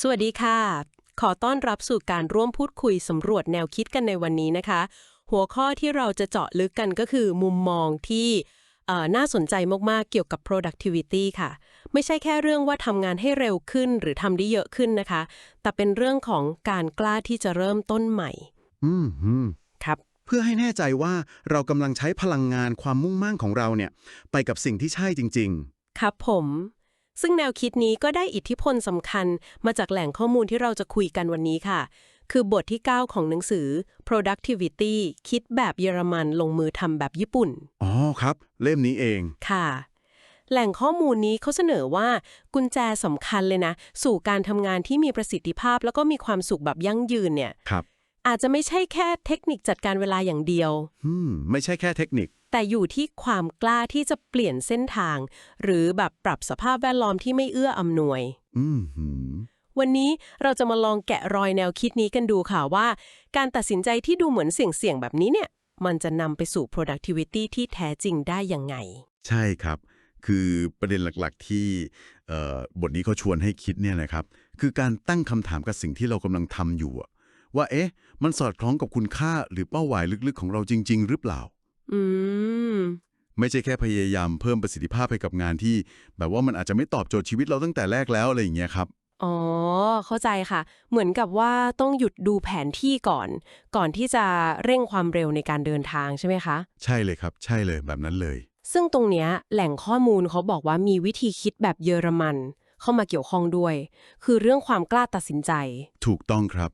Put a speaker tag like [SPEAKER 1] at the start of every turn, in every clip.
[SPEAKER 1] สวัสดีค่ะ ขอต้อนรับสู่การร่วมพูดคุยสำรวจแนวคิดกันในวันนี้นะคะ หัวข้อที่เราจะเจาะลึกกันก็คือมุมมองที่เอ่อน่าสนใจมาก ๆ เกี่ยวกับ productivity ค่ะ ไม่ใช่แค่เรื่องว่าทำงานให้เร็วขึ้นหรือทำได้เยอะขึ้นนะคะ แต่เป็นเรื่องของการกล้าที่จะเริ่มต้นใหม่
[SPEAKER 2] อืมฮึม
[SPEAKER 1] ครับ
[SPEAKER 2] เพื่อให้แน่ใจว่าเรากำลังใช้พลังงานความมุ่งมั่นของเราเนี่ย ไปกับสิ่งที่ใช่จริง
[SPEAKER 1] ครับผม ซึ่งแนวคิดนี้ก็ได้อิทธิพลสำคัญมาจากแหล่งข้อมูลที่เราจะคุยกันวันนี้ค่ะ คือบทที่ 9 ของหนังสือ productivity คิดแบบเยอรมันลงมือทำแบบญี่ปุ่น
[SPEAKER 2] ๆอ๋อครับ เล่มนี้เอง
[SPEAKER 1] ค่ะ แหล่งข้อมูลนี้เขาเสนอว่ากุญแจสำคัญเลยนะ สู่การทำงานที่มีประสิทธิภาพ แล้วก็มีความสุขแบบยั่งยืนเนี่ย
[SPEAKER 2] ครับ
[SPEAKER 1] อาจจะไม่ใช่แค่เทคนิคจัดการเวลาอย่างเดียว
[SPEAKER 2] อืม ไม่ใช่แค่เทคนิค
[SPEAKER 1] แต่อยู่ที่ความกล้าที่จะเปลี่ยนเส้นทาง หรือแบบปรับสภาพแวดล้อมที่ไม่เอื้ออำนวย
[SPEAKER 2] อืมหืม
[SPEAKER 1] วันนี้เราจะมาลองแกะรอยแนวคิดนี้กันดูค่ะว่า การตัดสินใจที่ดูเหมือนเสี่ยงๆแบบนี้เนี่ย มันจะนำไปสู่ productivity ที่แท้จริงได้ยังไง
[SPEAKER 2] ใช่ครับ คือประเด็นหลักๆที่เอ่อบทนี้เขาชวนให้คิดเนี่ยนะครับ คือการตั้งคำถามกับสิ่งที่เรากำลังทำอยู่อะว่าเอ๊ะ มันสอดคล้องกับคุณค่าหรือเป้าหมายลึกๆ ของเราจริง ๆ หรือเปล่า
[SPEAKER 1] อืม
[SPEAKER 2] ไม่ใช่แค่พยายามเพิ่มประสิทธิภาพให้กับงานที่ แบบว่ามันอาจจะไม่ตอบโจทย์ชีวิตเราตั้งแต่แรกแล้วอะไรอย่างเงี้ยครับ
[SPEAKER 1] อ๋อ เข้าใจค่ะ เหมือนกับว่าต้องหยุดดูแผนที่ก่อน ก่อนที่จะเร่งความเร็วในการเดินทางใช่ไหมคะ
[SPEAKER 2] ใช่เลยครับ ใช่เลยแบบนั้นเลย
[SPEAKER 1] ซึ่งตรงเนี้ยแหล่งข้อมูลเขาบอกว่ามีวิธีคิดแบบเยอรมัน เข้ามาเกี่ยวข้องด้วย คือเรื่องความกล้าตัดสินใจ
[SPEAKER 2] ถูกต้องครับ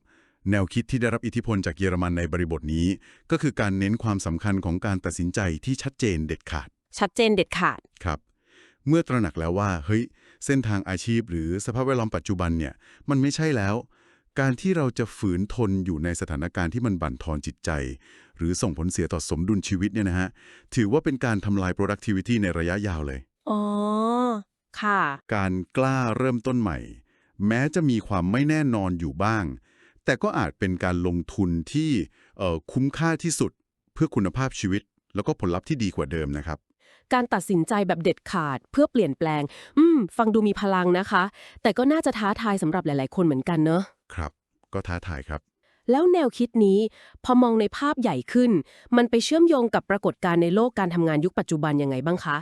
[SPEAKER 2] แนวคิดที่ได้รับอิทธิพลจากเยอรมันในบริบทนี้ ก็คือการเน้นความสำคัญของการตัดสินใจที่ชัดเจนเด็ดขาด
[SPEAKER 1] ชัดเจนเด็ดขาด
[SPEAKER 2] ครับ เมื่อตระหนักแล้วว่า เฮ้ย เส้นทางอาชีพ หรือสภาพแวดล้อมปัจจุบันเนี่ย มันไม่ใช่แล้ว การที่เราจะฝืนทนอยู่ในสถานการณ์ที่มันบั่นทอนจิตใจ หรือส่งผลเสียต่อสมดุลชีวิตเนี่ยนะฮะ ถือว่าเป็นการทำลาย productivity ในระยะยาวเลย
[SPEAKER 1] อ๋อ ค่ะ
[SPEAKER 2] การกล้าเริ่มต้นใหม่ แม้จะมีความไม่แน่นอนอยู่บ้าง แต่ก็อาจเป็นการลงทุนที่เอ่อคุ้มค่าที่สุดเพื่อคุณภาพชีวิต แล้วก็ผลลัพธ์ที่ดีกว่าเดิมนะครับ
[SPEAKER 1] การตัดสินใจแบบเด็ดขาดเพื่อเปลี่ยนแปลง อืม ฟังดูมีพลังนะคะ แต่ก็น่าจะท้าทายสำหรับหลาย ๆ คนเหมือนกันเนอะ
[SPEAKER 2] ครับ ก็ท้าทายครับ
[SPEAKER 1] แล้วแนวคิดนี้ พอมองในภาพใหญ่ขึ้น มันไปเชื่อมโยงกับปรากฏการณ์ในโลกการทำงานยุคปัจจุบันยังไงบ้างคะ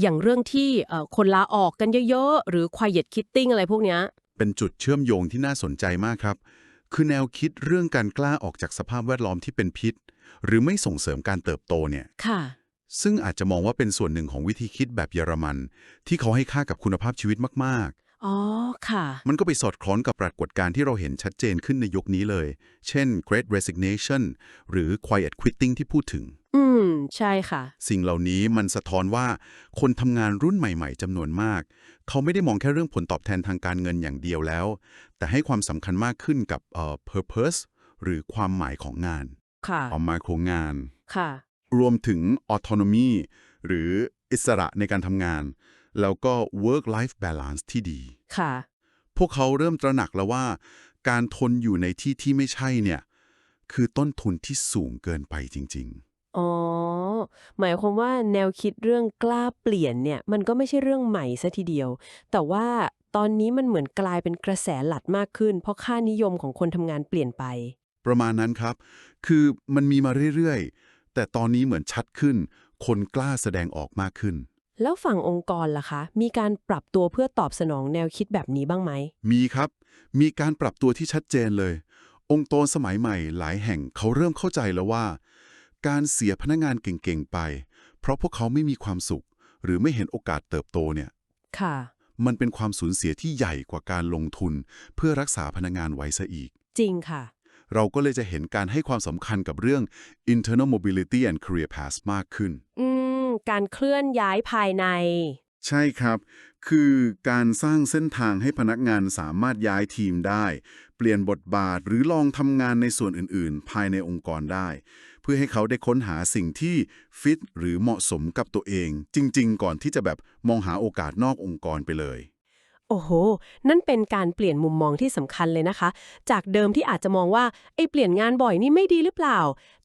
[SPEAKER 1] อย่างเรื่องที่เอ่อคนลาออกกันเยอะ ๆ หรือ quiet quitting อะไรพวกเนี้ย
[SPEAKER 2] เป็นจุดเชื่อมโยงที่น่าสนใจมากครับ คือแนวคิดเรื่องการกล้าออกจากสภาพแวดล้อมที่เป็นพิษ หรือไม่ส่งเสริมการเติบโตเนี่ย
[SPEAKER 1] ค่ะ
[SPEAKER 2] ซึ่งอาจจะมองว่าเป็นส่วนหนึ่งของวิธีคิดแบบเยอรมัน ที่เขาให้ค่ากับคุณภาพชีวิตมาก
[SPEAKER 1] อ๋อ ค่ะ
[SPEAKER 2] ๆมันก็ไปสอดคล้องกับปรากฏการณ์ที่เราเห็นชัดเจนขึ้นในยุคนี้เลย เช่น Great Resignation หรือ Quiet Quitting ที่พูดถึง
[SPEAKER 1] อืม ใช่ค่ะ
[SPEAKER 2] สิ่งเหล่านี้มันสะท้อนว่าคนทำงานรุ่นใหม่ๆจำนวนมาก เขาไม่ได้มองแค่เรื่องผลตอบแทนทางการเงินอย่างเดียวแล้ว แต่ให้ความสำคัญมากขึ้นกับเอ่อ purpose หรือความหมายของงาน
[SPEAKER 1] ค่ะ
[SPEAKER 2] ความหมายของงาน
[SPEAKER 1] ค่ะ
[SPEAKER 2] รวมถึง autonomy หรืออิสระในการทำงาน แล้วก็ work life balance ที่ดี
[SPEAKER 1] ค่ะ
[SPEAKER 2] พวกเขาเริ่มตระหนักแล้วว่า การทนอยู่ในที่ที่ไม่ใช่เนี่ย คือต้นทุนที่สูงเกินไปจริงๆ
[SPEAKER 1] อ๋อ หมายความว่าแนวคิดเรื่องกล้าเปลี่ยนเนี่ย มันก็ไม่ใช่เรื่องใหม่ซะทีเดียว แต่ว่าตอนนี้มันเหมือนกลายเป็นกระแสหลัดมากขึ้น เพราะค่านิยมของคนทำงานเปลี่ยนไป
[SPEAKER 2] ประมาณนั้นครับ คือมันมีมาเรื่อยๆ แต่ตอนนี้เหมือนชัดขึ้น คนกล้าแสดงออกมากขึ้น
[SPEAKER 1] แล้วฝั่งองค์กรล่ะคะ มีการปรับตัวเพื่อตอบสนองแนวคิดแบบนี้บ้างไหม
[SPEAKER 2] มีครับ มีการปรับตัวที่ชัดเจนเลย องค์กรสมัยใหม่หลายแห่งเขาเริ่มเข้าใจแล้วว่า การเสียพนักงานเก่งๆไป เพราะพวกเขาไม่มีความสุข หรือไม่เห็นโอกาสเติบโตเนี่ย
[SPEAKER 1] ค่ะ
[SPEAKER 2] มันเป็นความสูญเสียที่ใหญ่กว่าการลงทุน เพื่อรักษาพนักงานไว้ซะอีก
[SPEAKER 1] จริงค่ะ
[SPEAKER 2] เราก็เลยจะเห็นการให้ความสำคัญกับเรื่อง internal mobility and career path มากขึ้น
[SPEAKER 1] อืม การเคลื่อนย้ายภายใน
[SPEAKER 2] ใช่ครับ คือการสร้างเส้นทางให้พนักงานสามารถย้ายทีมได้ เปลี่ยนบทบาทหรือลองทำงานในส่วนอื่น ๆ ภายในองค์กรได้ เพื่อให้เขาได้ค้นหาสิ่งที่ฟิตหรือเหมาะสมกับตัวเอง จริง ๆ ก่อนที่จะแบบมองหาโอกาสนอกองค์กรไปเลย
[SPEAKER 1] โอ้โห นั่นเป็นการเปลี่ยนมุมมองที่สำคัญเลยนะคะ จากเดิมที่อาจจะมองว่าไอ้เปลี่ยนงานบ่อยนี่ไม่ดีหรือเปล่า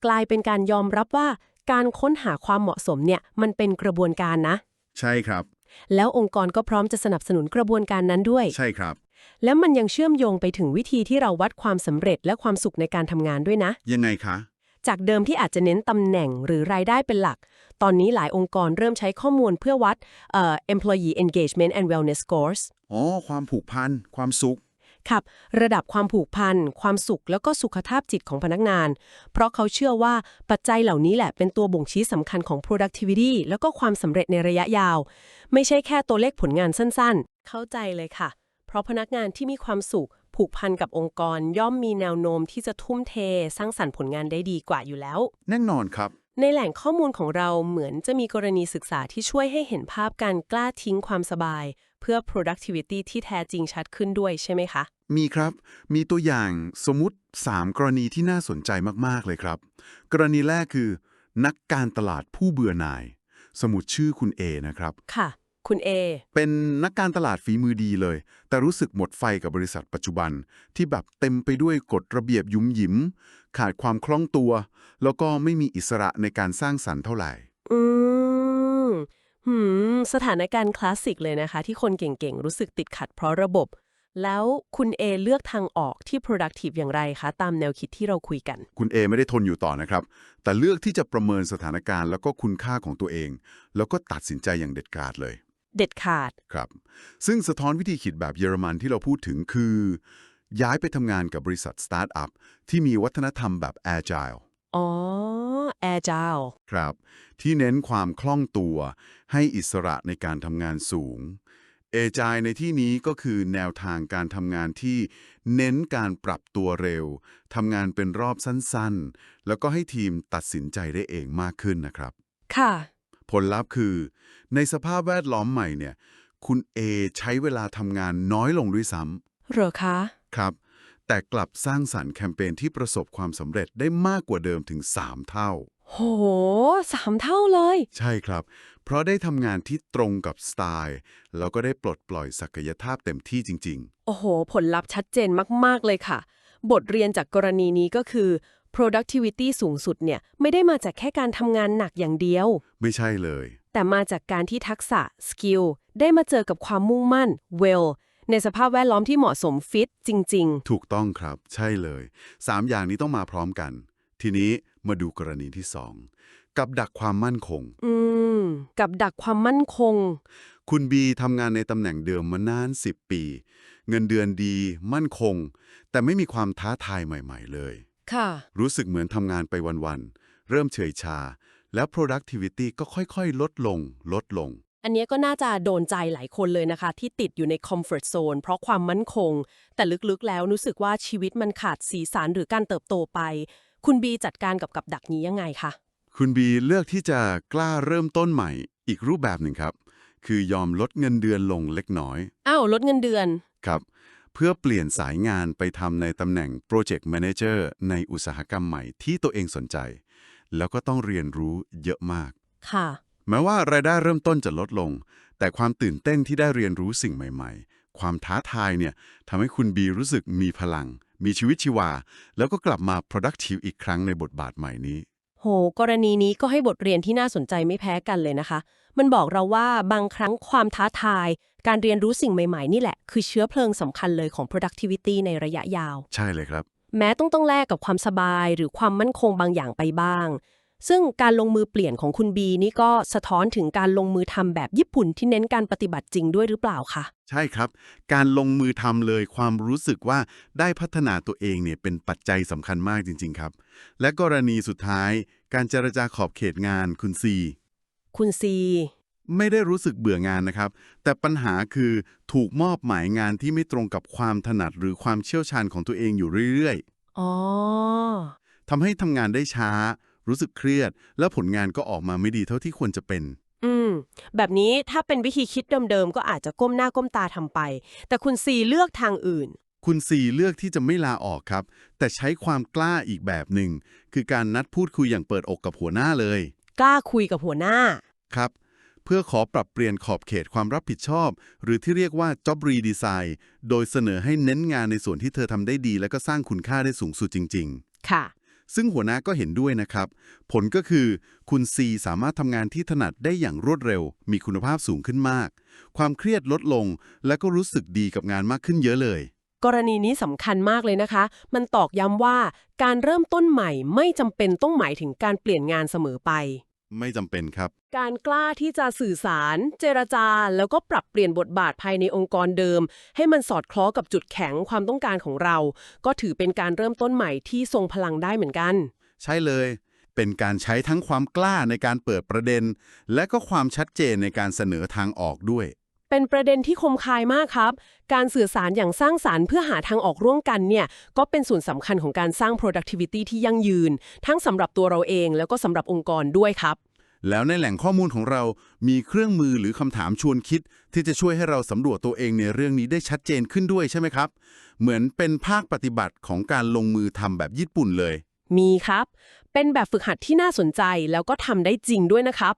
[SPEAKER 1] กลายเป็นการยอมรับว่าการค้นหาความเหมาะสมเนี่ยมันเป็นกระบวนการนะ
[SPEAKER 2] ใช่ครับ
[SPEAKER 1] แล้วองค์กรก็พร้อมจะสนับสนุนกระบวนการนั้นด้วย
[SPEAKER 2] ใช่ครับ
[SPEAKER 1] แล้วมันยังเชื่อมโยงไปถึงวิธีที่เราวัดความสำเร็จและความสุขในการทำงานด้วยนะ
[SPEAKER 2] ยังไงคะ
[SPEAKER 1] จากเดิมที่อาจจะเน้นตำแหน่งหรือรายได้เป็นหลัก ตอนนี้หลายองค์กรเริ่มใช้ข้อมูลเพื่อวัดเอ่อ employee engagement and wellness scores
[SPEAKER 2] อ๋อ ความผูกพัน ความสุข
[SPEAKER 1] ครับ ระดับความผูกพัน ความสุข แล้วก็สุขภาพจิตของพนักงาน เพราะเขาเชื่อว่าปัจจัยเหล่านี้แหละเป็นตัวบ่งชี้สำคัญของ productivity แล้วก็ความสำเร็จในระยะยาว ไม่ใช่แค่ตัวเลขผลงานสั้นๆ เข้าใจเลยค่ะ เพราะพนักงานที่มีความสุข ผูกพันกับองค์กรย่อมมีแนวโน้มที่จะทุ่มเท สร้างสรรค์ผลงานได้ดีกว่าอยู่แล้ว
[SPEAKER 2] แน่นอนครับ
[SPEAKER 1] ในแหล่งข้อมูลของเราเหมือนจะมีกรณีศึกษาที่ช่วยให้เห็นภาพการกล้าทิ้งความสบาย เพื่อ productivity ที่แท้จริงชัดขึ้นด้วยใช่ไหมคะ
[SPEAKER 2] มีครับ มีตัวอย่างสมมุติ 3 กรณีที่น่าสนใจมาก ๆ เลยครับ กรณีแรกคือ นักการตลาดผู้เบื่อหน่าย สมุดชื่อคุณเอนะครับ
[SPEAKER 1] ค่ะ คุณเอ
[SPEAKER 2] เป็นนักการตลาดฝีมือดีเลย แต่รู้สึกหมดไฟกับบริษัทปัจจุบัน ที่แบบเต็มไปด้วยกฎระเบียบยุ่มหยิม ขาดความคล่องตัว แล้วก็ไม่มีอิสระในการสร้างสรรค์เท่าไหร่
[SPEAKER 1] อืมหืม สถานการณ์คลาสสิกเลยนะคะ ที่คนเก่งๆ รู้สึกติดขัดเพราะระบบ แล้วคุณเอเลือกทางออกที่ productive อย่างไรคะ ตามแนวคิดที่เราคุยกัน
[SPEAKER 2] คุณเอไม่ได้ทนอยู่ต่อนะครับ แต่เลือกที่จะประเมินสถานการณ์แล้วก็คุณค่าของตัวเอง แล้วก็ตัดสินใจอย่างเด็ดขาดเลย
[SPEAKER 1] เด็ดขาด
[SPEAKER 2] ครับ ซึ่งสะท้อนวิธีคิดแบบเยอรมันที่เราพูดถึงคือ ย้ายไปทำงานกับบริษัทสตาร์ทอัพที่มีวัฒนธรรมแบบ Agile
[SPEAKER 1] อ๋อ agile
[SPEAKER 2] ครับ ที่เน้นความคล่องตัว ให้อิสระในการทำงานสูงเอจายในที่นี้ก็คือแนวทางการทำงานที่เน้นการปรับตัวเร็วทำงานเป็นรอบสั้นๆ แล้วก็ให้ทีมตัดสินใจได้เองมากขึ้นนะครับ
[SPEAKER 1] ค่ะ
[SPEAKER 2] ผลลัพธ์คือ ในสภาพแวดล้อมใหม่เนี่ย คุณเอใช้เวลาทำงานน้อยลงด้วยซ้
[SPEAKER 1] เหรอคะำ
[SPEAKER 2] ครับ แต่กลับสร้างสรรค์แคมเปญที่ประสบความสำเร็จได้มากกว่าเดิมถึง 3 เท่า
[SPEAKER 1] โหสามเท่าเลย
[SPEAKER 2] ใช่ครับ เพราะได้ทำงานที่ตรงกับสไตล์แล้วก็ได้ปลดปล่อยศักยภาพเต็มที่จริง
[SPEAKER 1] โอ้โห ผลลัพธ์ชัดเจนมาก ๆ เลยค่ะ บทเรียนจากกรณีนี้ก็คือ productivity สูงสุดเนี่ยไม่ได้มาจากแค่การทำงานหนักอย่างเดียว
[SPEAKER 2] ๆไม่ใช่เลย
[SPEAKER 1] แต่มาจากการที่ทักษะ skill ได้มาเจอกับความมุ่งมั่น well ในสภาพแวดล้อมที่เหมาะสมฟิตจริง
[SPEAKER 2] ถูกต้องครับ ใช่เลย 3 อย่างนี้ต้องมาพร้อมกัน ทีนี้มาดูกรณีที่ 2 กับดักความมั่นคง
[SPEAKER 1] ๆอืม กับดักความมั่นคง
[SPEAKER 2] คุณบีทำงานในตำแหน่งเดิมมานาน 10 ปี เงินเดือนดี มั่นคง แต่ไม่มีความท้าทายใหม่ ๆ เลย
[SPEAKER 1] ค่ะ
[SPEAKER 2] รู้สึกเหมือนทำงานไปวันๆ เริ่มเฉยชา แล้ว productivity ก็ค่อยๆ ลดลง ลดลง
[SPEAKER 1] อันเนี้ยก็น่าจะโดนใจหลายคนเลยนะคะ ที่ติดอยู่ใน comfort zone เพราะความมั่นคง แต่ลึกๆ แล้วรู้สึกว่าชีวิตมันขาดสีสันหรือการเติบโตไป คุณบีจัดการกับกับดักนี้ยังไงคะ
[SPEAKER 2] คุณบีเลือกที่จะกล้าเริ่มต้นใหม่ อีกรูปแบบหนึ่งครับ คือยอมลดเงินเดือนลงเล็กน้อย
[SPEAKER 1] อ้าวลดเงินเดือน
[SPEAKER 2] ครับ เพื่อเปลี่ยนสายงานไปทำในตำแหน่ง Project Manager ในอุตสาหกรรมใหม่ที่ตัวเองสนใจ แล้วก็ต้องเรียนรู้เยอะมาก
[SPEAKER 1] ค่ะ
[SPEAKER 2] แม้ว่ารายได้เริ่มต้นจะลดลง แต่ความตื่นเต้นที่ได้เรียนรู้สิ่งใหม่ ๆ ความท้าทายเนี่ยทำให้คุณบีรู้สึกมีพลัง มีชีวิตชีวา แล้วก็กลับมา productive อีกครั้งในบทบาทใหม่นี้
[SPEAKER 1] โห กรณีนี้ก็ให้บทเรียนที่น่าสนใจไม่แพ้กันเลยนะคะ มันบอกเราว่าบางครั้งความท้าทาย การเรียนรู้สิ่งใหม่ๆ นี่แหละ คือเชื้อเพลิงสำคัญเลยของ productivity ในระยะยาว
[SPEAKER 2] ใช่เลยครับ
[SPEAKER 1] แม้ต้องต้องแลกกับความสบายหรือความมั่นคงบางอย่างไปบ้าง ซึ่งการลงมือเปลี่ยนของคุณบีนี่ก็สะท้อนถึงการลงมือทำแบบญี่ปุ่นที่เน้นการปฏิบัติจริงด้วยหรือเปล่าคะ
[SPEAKER 2] ใช่ครับ การลงมือทำเลยความรู้สึกว่าได้พัฒนาตัวเองเนี่ยเป็นปัจจัยสำคัญมากจริง ๆ ครับ และกรณีสุดท้าย การเจรจาขอบเขตงานคุณซี
[SPEAKER 1] คุณซี
[SPEAKER 2] ไม่ได้รู้สึกเบื่องานนะครับ แต่ปัญหาคือถูกมอบหมายงานที่ไม่ตรงกับความถนัดหรือความเชี่ยวชาญของตัวเองอยู่เรื่อย
[SPEAKER 1] อ๋อ
[SPEAKER 2] ๆทำให้ทำงานได้ช้า รู้สึกเครียด และผลงานก็ออกมาไม่ดีเท่าที่ควรจะเป็น
[SPEAKER 1] อืม แบบนี้ถ้าเป็นวิธีคิดเดิมๆ ก็อาจจะก้มหน้าก้มตาทำไป แต่คุณซีเลือกทางอื่น
[SPEAKER 2] คุณซีเลือกที่จะไม่ลาออกครับ แต่ใช้ความกล้าอีกแบบหนึ่งคือการนัดพูดคุยอย่างเปิดอกกับหัวหน้าเลย
[SPEAKER 1] กล้าคุยกับหัวหน้า
[SPEAKER 2] ครับ เพื่อขอปรับเปลี่ยนขอบเขตความรับผิดชอบ หรือที่เรียกว่า job redesign โดยเสนอให้เน้นงานในส่วนที่เธอทำได้ดี และก็สร้างคุณค่าได้สูงสุดจริง
[SPEAKER 1] ค่ะ
[SPEAKER 2] ๆ ซึ่งหัวหน้าก็เห็นด้วยนะครับ ผลก็คือ คุณซีสามารถทำงานที่ถนัดได้อย่างรวดเร็ว มีคุณภาพสูงขึ้นมาก ความเครียดลดลง และก็รู้สึกดีกับงานมากขึ้นเยอะเลย
[SPEAKER 1] กรณีนี้สำคัญมากเลยนะคะ มันตอกย้ำว่าการเริ่มต้นใหม่ไม่จำเป็นต้องหมายถึงการเปลี่ยนงานเสมอไป
[SPEAKER 2] ไม่จำเป็นครับ
[SPEAKER 1] การกล้าที่จะสื่อสาร เจรจา แล้วก็ปรับเปลี่ยนบทบาทภายในองค์กรเดิม ให้มันสอดคล้องกับจุดแข็งความต้องการของเรา ก็ถือเป็นการเริ่มต้นใหม่ที่ทรงพลังได้เหมือนกัน
[SPEAKER 2] ใช่เลย เป็นการใช้ทั้งความกล้าในการเปิดประเด็น และก็ความชัดเจนในการเสนอทางออกด้วย
[SPEAKER 1] เป็นประเด็นที่คมคายมากครับ การสื่อสารอย่างสร้างสารรค์เพื่อหาทางออกร่วมกันเนี่ย ก็เป็นส่วนสำคัญของการสร้าง productivity ที่ยั่งยืน ทั้งสำหรับตัวเราเองแล้วก็สำหรับองค์กรด้วยครับ
[SPEAKER 2] แล้วในแหล่งข้อมูลของเรามีเครื่องมือหรือคำถามชวนคิด ที่จะช่วยให้เราสำรวจตัวเองในเรื่องนี้ได้ชัดเจนขึ้นด้วยใช่ไหมครับ เหมือนเป็นภาคปฏิบัติของการลงมือทำแบบญี่ปุ่นเลย
[SPEAKER 1] มีครับ เป็นแบบฝึกหัดที่น่าสนใจแล้วก็ทำได้จริงด้วยนะครับ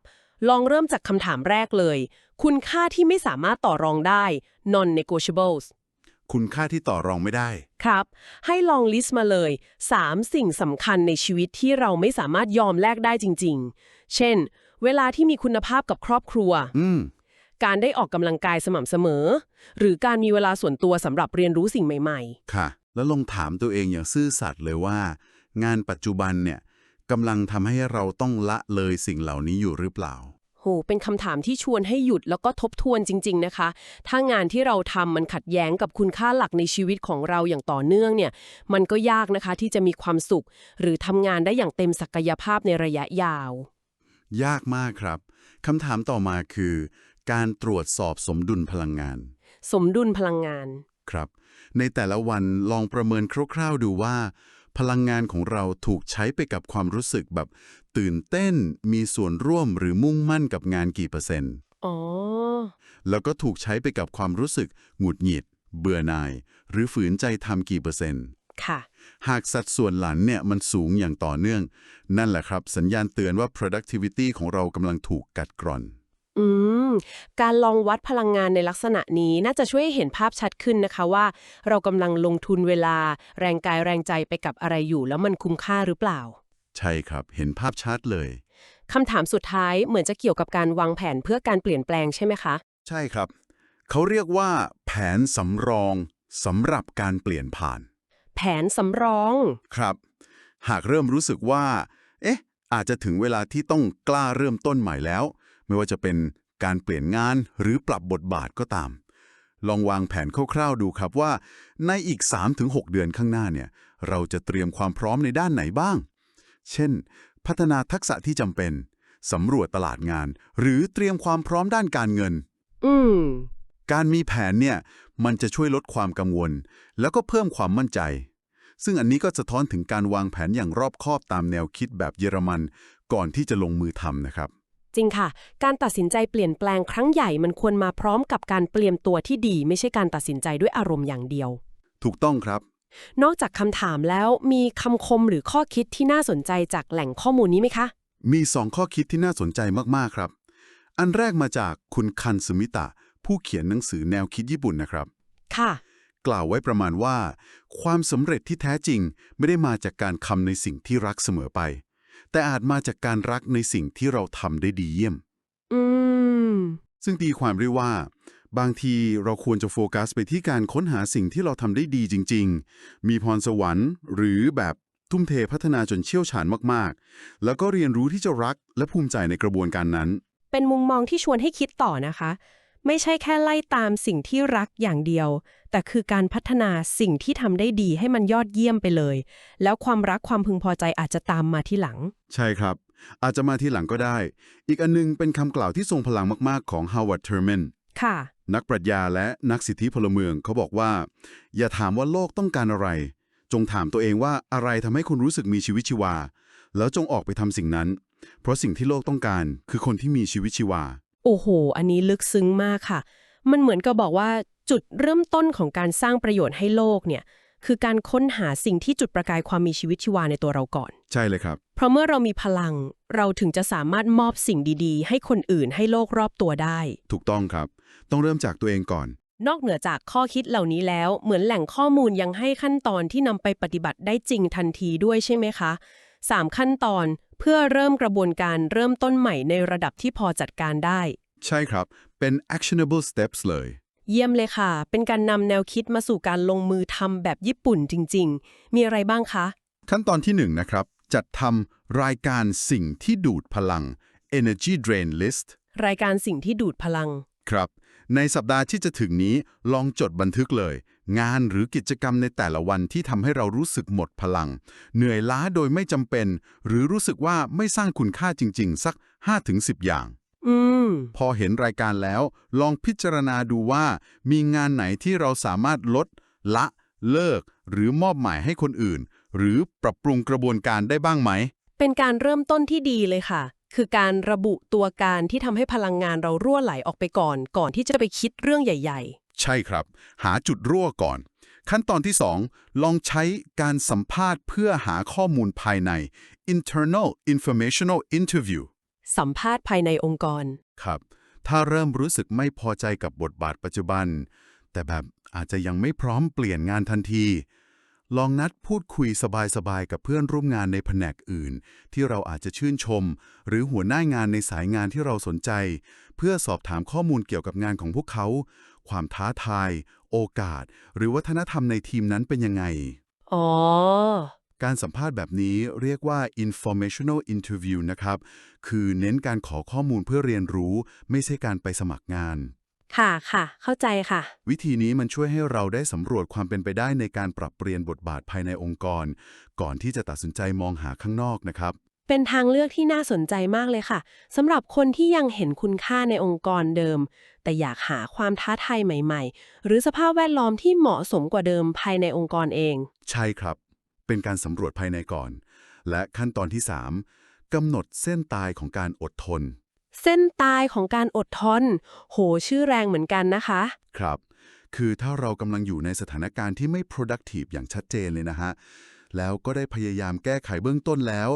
[SPEAKER 1] ลองเริ่มจากคำถามแรกเลย คุณค่าที่ไม่สามารถต่อรองได้ non-negotiables
[SPEAKER 2] คุณค่าที่ต่อรองไม่ได้
[SPEAKER 1] ครับ ให้ลองลิสต์มาเลย 3 สิ่งสำคัญในชีวิตที่เราไม่สามารถยอมแลกได้จริง ๆ เช่น เวลาที่มีคุณภาพกับครอบครัว
[SPEAKER 2] อืม
[SPEAKER 1] การได้ออกกำลังกายสม่ำเสมอ หรือการมีเวลาส่วนตัวสำหรับเรียนรู้สิ่งใหม่
[SPEAKER 2] ค่ะ แล้วลองถามตัวเองอย่างซื่อสัตย์เลยว่า งานปัจจุบันเนี่ยกำลังทำให้เราต้องละเลยสิ่งเหล่านี้อยู่หรือเปล่า
[SPEAKER 1] ๆโหเป็นคำถามที่ชวนให้หยุดแล้วก็ทบทวนจริง ๆนะคะ ถ้างานที่เราทำมันขัดแย้งกับคุณค่าหลักในชีวิตของเราอย่างต่อเนื่องเนี่ย มันก็ยากนะคะที่จะมีความสุข หรือทำงานได้อย่างเต็มศักยภาพในระยะยาว
[SPEAKER 2] ยากมากครับคำถามต่อมาคือ การตรวจสอบสมดุลพลังงาน
[SPEAKER 1] สมดุลพลังงาน
[SPEAKER 2] ครับ ในแต่ละวันลองประเมินคร่าวๆดูว่า พลังงานของเราถูกใช้ไปกับความรู้สึกแบบตื่นเต้น มีส่วนร่วมหรือมุ่งมั่นกับงานกี่เปอร์เซ็นต์
[SPEAKER 1] อ๋อ
[SPEAKER 2] แล้วก็ถูกใช้ไปกับความรู้สึก หงุดหงิด เบื่อหน่าย หรือฝืนใจทำกี่เปอร์เซ็นต์
[SPEAKER 1] ค่ะ
[SPEAKER 2] หากสัดส่วนหลันเนี่ยมันสูงอย่างต่อเนื่อง นั่นแหละครับ สัญญาณเตือนว่า productivity ของเรากำลังถูกกัดกร่อน
[SPEAKER 1] อืม การลองวัดพลังงานในลักษณะนี้น่าจะช่วยให้เห็นภาพชัดขึ้นนะคะว่า เรากำลังลงทุนเวลา แรงกายแรงใจไปกับอะไรอยู่ แล้วมันคุ้มค่าหรือเปล่า
[SPEAKER 2] ใช่ครับ เห็นภาพชัดเลย
[SPEAKER 1] คำถามสุดท้ายเหมือนจะเกี่ยวกับการวางแผนเพื่อการเปลี่ยนแปลงใช่ไหมคะ
[SPEAKER 2] ใช่ครับ เขาเรียกว่าแผนสำรองสำหรับการเปลี่ยนผ่าน
[SPEAKER 1] แผนสำรอง
[SPEAKER 2] ครับ หากเริ่มรู้สึกว่า เอ๊ะ อาจจะถึงเวลาที่ต้องกล้าเริ่มต้นใหม่แล้ว ไม่ว่าจะเป็นการเปลี่ยนงานหรือปรับบทบาทก็ตาม ลองวางแผนคร่าวๆดูครับว่า ในอีก 3-6 เดือนข้างหน้าเนี่ย เราจะเตรียมความพร้อมในด้านไหนบ้าง เช่น พัฒนาทักษะที่จำเป็น สำรวจตลาดงาน หรือเตรียมความพร้อมด้านการเงิน
[SPEAKER 1] อืม
[SPEAKER 2] การมีแผนเนี่ย มันจะช่วยลดความกังวล แล้วก็เพิ่มความมั่นใจ ซึ่งอันนี้ก็สะท้อนถึงการวางแผนอย่างรอบคอบตามแนวคิดแบบเยอรมัน ก่อนที่จะลงมือทำนะครับ
[SPEAKER 1] จริงค่ะ การตัดสินใจเปลี่ยนแปลงครั้งใหญ่มันควรมาพร้อมกับการเตรียมตัวที่ดี ไม่ใช่การตัดสินใจด้วยอารมณ์อย่างเดียว
[SPEAKER 2] ถูกต้องครับ
[SPEAKER 1] นอกจากคำถามแล้วมีคำคมหรือข้อคิดที่น่าสนใจจากแหล่งข้อมูลนี้ไหมคะ
[SPEAKER 2] มีสองข้อคิดที่น่าสนใจมาก ๆ ครับ อันแรกมาจากคุณคันสมิตะ ผู้เขียนหนังสือแนวคิดญี่ปุ่นนะครับ
[SPEAKER 1] ค่ะ
[SPEAKER 2] กล่าวไว้ประมาณว่า ความสำเร็จที่แท้จริงไม่ได้มาจากการทำในสิ่งที่รักเสมอไป แต่อาจมาจากการรักในสิ่งที่เราทำได้ดีเยี่ยม
[SPEAKER 1] อืม
[SPEAKER 2] ซึ่งตีความได้ว่า บางทีเราควรจะโฟกัสไปที่การค้นหาสิ่งที่เราทำได้ดีจริง ๆ มีพรสวรรค์หรือแบบทุ่มเทพัฒนาจนเชี่ยวชาญมากๆ แล้วก็เรียนรู้ที่จะรักและภูมิใจในกระบวนการนั้น
[SPEAKER 1] เป็นมุมมองที่ชวนให้คิดต่อนะคะ ไม่ใช่แค่ไล่ตามสิ่งที่รักอย่างเดียว แต่คือการพัฒนาสิ่งที่ทำได้ดีให้มันยอดเยี่ยมไปเลย แล้วความรักความพึงพอใจอาจจะตามมาที่หลัง
[SPEAKER 2] ใช่ครับ อาจจะมาทีหลังก็ได้ อีกอันนึงเป็นคำกล่าวที่ทรงพลังมากๆของ Howard Thurman
[SPEAKER 1] ค่ะ
[SPEAKER 2] นักปรัชญาและนักสิทธิพลเมืองเขาบอกว่า อย่าถามว่าโลกต้องการอะไร จงถามตัวเองว่าอะไรทำให้คุณรู้สึกมีชีวิตชีวา แล้วจงออกไปทำสิ่งนั้น เพราะสิ่งที่โลกต้องการคือคนที่มีชีวิตชีวา
[SPEAKER 1] โอ้โห อันนี้ลึกซึ้งมากค่ะ มันเหมือนกับบอกว่าจุดเริ่มต้นของการสร้างประโยชน์ให้โลกเนี่ย คือการค้นหาสิ่งที่จุดประกายความมีชีวิตชีวาในตัวเราก่อน
[SPEAKER 2] ใช่เลยครับ
[SPEAKER 1] เพราะเมื่อเรามีพลัง เราถึงจะสามารถมอบสิ่งดีๆ ให้คนอื่นให้โลกรอบตัวได้
[SPEAKER 2] ถูกต้องครับ ต้องเริ่มจากตัวเองก่อน
[SPEAKER 1] นอกเหนือจากข้อคิดเหล่านี้แล้ว เหมือนแหล่งข้อมูลยังให้ขั้นตอนที่นำไปปฏิบัติได้จริงทันทีด้วยใช่ไหมคะ3ขั้นตอนเพื่อเริ่มกระบวนการเริ่มต้นใหม่ในระดับที่พอจัดการได้
[SPEAKER 2] ใช่ครับ เป็น actionable steps เลย
[SPEAKER 1] เยี่ยมเลยค่ะ เป็นการนำแนวคิดมาสู่การลงมือทำแบบญี่ปุ่นจริง ๆ มีอะไรบ้างคะ
[SPEAKER 2] ขั้นตอนที่1นะครับ จัดทำรายการสิ่งที่ดูดพลัง energy drain list
[SPEAKER 1] รายการสิ่งที่ดูดพลัง
[SPEAKER 2] ครับ ในสัปดาห์ที่จะถึงนี้ลองจดบันทึกเลย งานหรือกิจกรรมในแต่ละวันที่ทำให้เรารู้สึกหมดพลัง เหนื่อยล้าโดยไม่จำเป็น หรือรู้สึกว่าไม่สร้างคุณค่าจริง ๆ สัก 5-10 อย่าง
[SPEAKER 1] อืม
[SPEAKER 2] พอเห็นรายการแล้ว ลองพิจารณาดูว่า มีงานไหนที่เราสามารถลด ละ เลิก หรือมอบหมายให้คนอื่น หรือปรับปรุงกระบวนการได้บ้างไหม
[SPEAKER 1] เป็นการเริ่มต้นที่ดีเลยค่ะ คือการระบุตัวการที่ทำให้พลังงานเรารั่วไหลออกไปก่อน ก่อนที่จะไปคิดเรื่องใหญ่
[SPEAKER 2] ใช่ครับ หาจุดรั่วก่อน ขั้นตอนที่ 2 ลองใช้การสัมภาษณ์เพื่อหาข้อมูลภายใน internal informational interview
[SPEAKER 1] ๆ สัมภาษณ์ภายในองค์กร
[SPEAKER 2] ครับ ถ้าเริ่มรู้สึกไม่พอใจกับบทบาทปัจจุบัน แต่แบบอาจจะยังไม่พร้อมเปลี่ยนงานทันที ลองนัดพูดคุยสบายๆกับเพื่อนร่วมงานในแผนกอื่น ที่เราอาจจะชื่นชม หรือหัวหน้างานในสายงานที่เราสนใจ เพื่อสอบถามข้อมูลเกี่ยวกับงานของพวกเขา ความท้าทาย โอกาส หรือวัฒนธรรมในทีมนั้นเป็นยังไง
[SPEAKER 1] อ๋อ
[SPEAKER 2] การสัมภาษณ์แบบนี้เรียกว่า informational interview นะครับ คือเน้นการขอข้อมูลเพื่อเรียนรู้ ไม่ใช่การไปสมัครงาน
[SPEAKER 1] ค่ะค่ะ เข้าใจค่ะ
[SPEAKER 2] วิธีนี้มันช่วยให้เราได้สำรวจความเป็นไปได้ในการปรับเปลี่ยนบทบาทภายในองค์กร ก่อนที่จะตัดสินใจมองหาข้างนอกนะครับ
[SPEAKER 1] เป็นทางเลือกที่น่าสนใจมากเลยค่ะสำหรับคนที่ยังเห็นคุณค่าในองค์กรเดิม แต่อยากหาความท้าทายใหม่ ๆ หรือสภาพแวดล้อมที่เหมาะสมกว่าเดิมภายในองค์กรเอง
[SPEAKER 2] ใช่ครับ เป็นการสำรวจภายในก่อน และขั้นตอนที่ 3กำหนดเส้นตายของการอดทน
[SPEAKER 1] เส้นตายของการอดทน โห ชื่อแรงเหมือนกันนะคะ
[SPEAKER 2] ครับ คือถ้าเรากำลังอยู่ในสถานการณ์ที่ไม่ productive อย่างชัดเจนเลยนะฮะ แล้วก็ได้พยายามแก้ไขเบื้องต้นแล้ว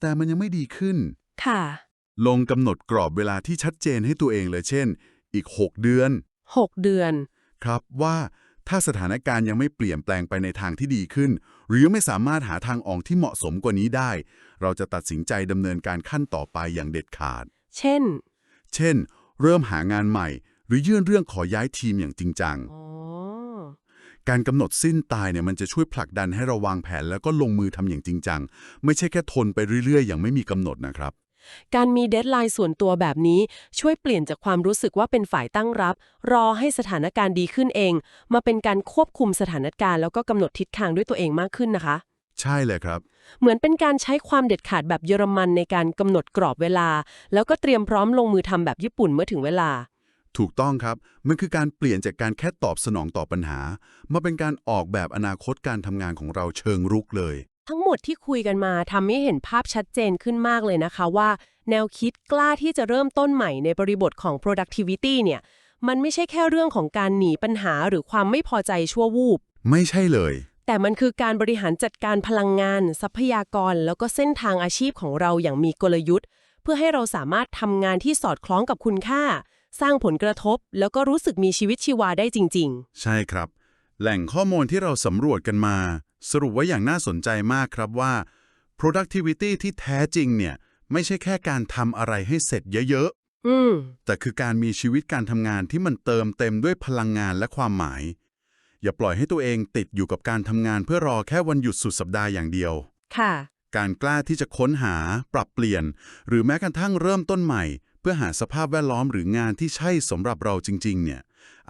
[SPEAKER 2] แต่มันยังไม่ดีขึ้น
[SPEAKER 1] ค่ะ
[SPEAKER 2] ลงกำหนดกรอบเวลาที่ชัดเจนให้ตัวเองเลยเช่น อีก 6 เดือน
[SPEAKER 1] 6 เดือน
[SPEAKER 2] ครับว่าถ้าสถานการณ์ยังไม่เปลี่ยนแปลงไปในทางที่ดีขึ้น หรือยังไม่สามารถหาทางออกที่เหมาะสมกว่านี้ได้ เราจะตัดสินใจดำเนินการขั้นต่อไปอย่างเด็ดขาด
[SPEAKER 1] เช่น
[SPEAKER 2] เช่น เริ่มหางานใหม่ หรือยื่นเรื่องขอย้ายทีมอย่างจริงจัง
[SPEAKER 1] อ๋อ
[SPEAKER 2] การกำหนดสิ้นตายเนี่ยมันจะช่วยผลักดันให้เราวางแผนแล้วก็ลงมือทำอย่างจริงจัง ไม่ใช่แค่ทนไปเรื่อยๆ อย่างไม่มีกำหนดนะครับ
[SPEAKER 1] การมีเดทไลน์ส่วนตัวแบบนี้ช่วยเปลี่ยนจากความรู้สึกว่าเป็นฝ่ายตั้งรับ รอให้สถานการณ์ดีขึ้นเอง มาเป็นการควบคุมสถานการณ์แล้วก็กำหนดทิศทางด้วยตัวเองมากขึ้นนะคะ
[SPEAKER 2] ใช่เลยครับ
[SPEAKER 1] เหมือนเป็นการใช้ความเด็ดขาดแบบเยอรมันในการกำหนดกรอบเวลา แล้วก็เตรียมพร้อมลงมือทำแบบญี่ปุ่นเมื่อถึงเวลา
[SPEAKER 2] ถูกต้องครับ มันคือการเปลี่ยนจากการแค่ตอบสนองต่อปัญหา มาเป็นการออกแบบอนาคตการทำงานของเราเชิงรุกเลย
[SPEAKER 1] ทั้งหมดที่คุยกันมาทำให้เห็นภาพชัดเจนขึ้นมากเลยนะคะว่า แนวคิดกล้าที่จะเริ่มต้นใหม่ในบริบทของ productivity เนี่ยมันไม่ใช่แค่เรื่องของการหนีปัญหาหรือความไม่พอใจชั่ววูบ
[SPEAKER 2] ไม่ใช่เลย
[SPEAKER 1] แต่มันคือการบริหารจัดการพลังงาน ทรัพยากร แล้วก็เส้นทางอาชีพของเราอย่างมีกลยุทธ์ เพื่อให้เราสามารถทำงานที่สอดคล้องกับคุณค่า สร้างผลกระทบ แล้วก็รู้สึกมีชีวิตชีวาได้จริง
[SPEAKER 2] ใช่ครับ แหล่งข้อมูลที่เราสำรวจกันมา สรุปไว้อย่างน่าสนใจมากครับว่า productivity ที่แท้จริงเนี่ย ไม่ใช่แค่การทำอะไรให้เสร็จเยอะ
[SPEAKER 1] ๆอืม
[SPEAKER 2] ๆแต่คือการมีชีวิตการทำงานที่มันเติมเต็มด้วยพลังงานและความหมาย อย่าปล่อยให้ตัวเองติดอยู่กับการทำงานเพื่อรอแค่วันหยุดสุดสัปดาห์อย่างเดียว
[SPEAKER 1] ค่ะ
[SPEAKER 2] การกล้าที่จะค้นหา ปรับเปลี่ยน หรือแม้กระทั่งเริ่มต้นใหม่ เพื่อหาสภาพแวดล้อมหรืองานที่ใช่สำหรับเราจริง ๆ เนี่ย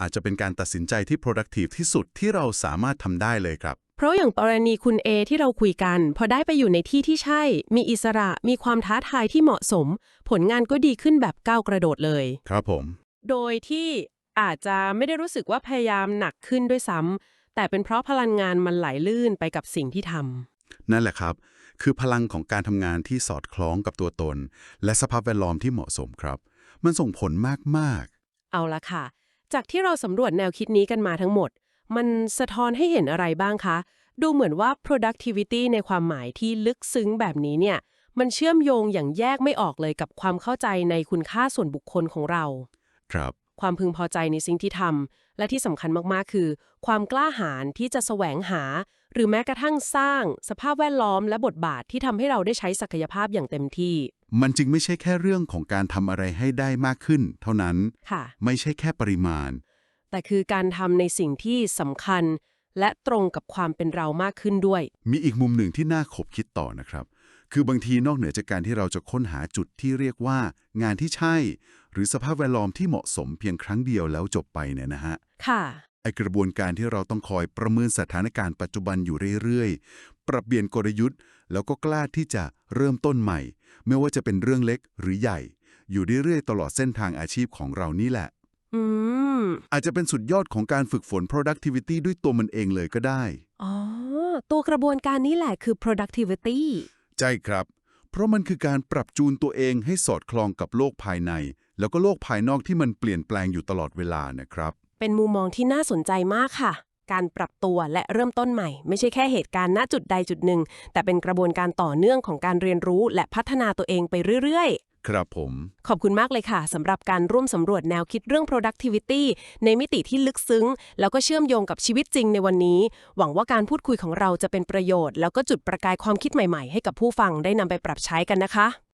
[SPEAKER 2] อาจจะเป็นการตัดสินใจที่ productive ที่สุดที่เราสามารถทำได้เลยครับ
[SPEAKER 1] เพราะอย่างกรณีคุณ A ที่เราคุยกัน พอได้ไปอยู่ในที่ที่ใช่ มีอิสระมีความท้าทายที่เหมาะสม ผลงานก็ดีขึ้นแบบก้าวกระโดดเลย
[SPEAKER 2] ครับผม
[SPEAKER 1] โดยที่อาจจะไม่ได้รู้สึกว่าพยายามหนักขึ้นด้วยซ้ำแต่เป็นเพราะพลังงานมันไหลลื่นไปกับสิ่งที่ทำ
[SPEAKER 2] นั่นแหละครับ คือพลังของการทำงานที่สอดคล้องกับตัวตน และสภาพแวดล้อมที่เหมาะสมครับ มันส่งผลมาก
[SPEAKER 1] เอาละค่ะ จากที่เราสำรวจแนวคิดนี้กันมาทั้งหมด มันสะท้อนให้เห็นอะไรบ้างคะ ดูเหมือนว่า productivity ในความหมายที่ลึกซึ้งแบบนี้เนี่ย มันเชื่อมโยงอย่างแยกไม่ออกเลยกับความเข้าใจในคุณค่าส่วนบุคคลของเรา
[SPEAKER 2] ๆครับ
[SPEAKER 1] ความพึงพอใจในสิ่งที่ทำและที่สำคัญมากๆ คือ ความกล้าหาญที่จะแสวงหา หรือแม้กระทั่งสร้าง สภาพแวดล้อมและบทบาทที่ทำให้เราได้ใช้ศักยภาพอย่างเต็มที่
[SPEAKER 2] มันจึงไม่ใช่แค่เรื่องของการทำอะไรให้ได้มากขึ้น เท่านั้น
[SPEAKER 1] ค่ะ
[SPEAKER 2] ไม่ใช่แค่ปริมาณ
[SPEAKER 1] แต่คือการทำในสิ่งที่สำคัญ และตรงกับความเป็นเรามากขึ้นด้วย
[SPEAKER 2] มีอีกมุมหนึ่งที่น่าขบคิดต่อนะครับ คือบางทีนอกเหนือจากการที่เราจะค้นหาจุดที่เรียกว่า งานที่ใช่ หรือสภาพแวดล้อมที่เหมาะสมเพียงครั้งเดียวแล้วจบไปเนี่ยนะฮะ
[SPEAKER 1] ค่ะ
[SPEAKER 2] ไอกระบวนการที่เราต้องคอยประเมินสถานการณ์ปัจจุบันอยู่เรื่อยๆ ปรับเปลี่ยนกลยุทธ์ แล้วก็กล้าที่จะเริ่มต้นใหม่ ไม่ว่าจะเป็นเรื่องเล็กหรือใหญ่ อยู่เรื่อยๆตลอดเส้นทางอาชีพของเรานี่แหละ
[SPEAKER 1] อืม
[SPEAKER 2] อาจจะเป็นสุดยอดของการฝึกฝน productivity ด้วยตัวมันเองเลยก็ได้
[SPEAKER 1] อ๋อ ตัวกระบวนการนี้แหละคือ productivity
[SPEAKER 2] ใช่ครับ เพราะมันคือการปรับจูนตัวเองให้สอดคล้องกับโลกภายใน แล้วก็โลกภายนอกที่มันเปลี่ยนแปลงอยู่ตลอดเวลานะครับ
[SPEAKER 1] เป็นมุมมองที่น่าสนใจมากค่ะ การปรับตัวและเริ่มต้นใหม่ ไม่ใช่แค่เหตุการณ์ณจุดใดจุดหนึ่ง แต่เป็นกระบวนการต่อเนื่องของการเรียนรู้และพัฒนาตัวเองไปเรื่อย
[SPEAKER 2] ครับผม
[SPEAKER 1] ขอบคุณมากเลยค่ะสำหรับการร่วมสำรวจแนวคิดเรื่อง productivity ในมิติที่ลึกซึ้ง แล้วก็เชื่อมโยงกับชีวิตจริงในวันนี้ หวังว่าการพูดคุยของเราจะเป็นประโยชน์ แล้วก็จุดประกายความคิดใหม่ๆ ให้กับผู้ฟังได้นำไปปรับใช้กันนะคะ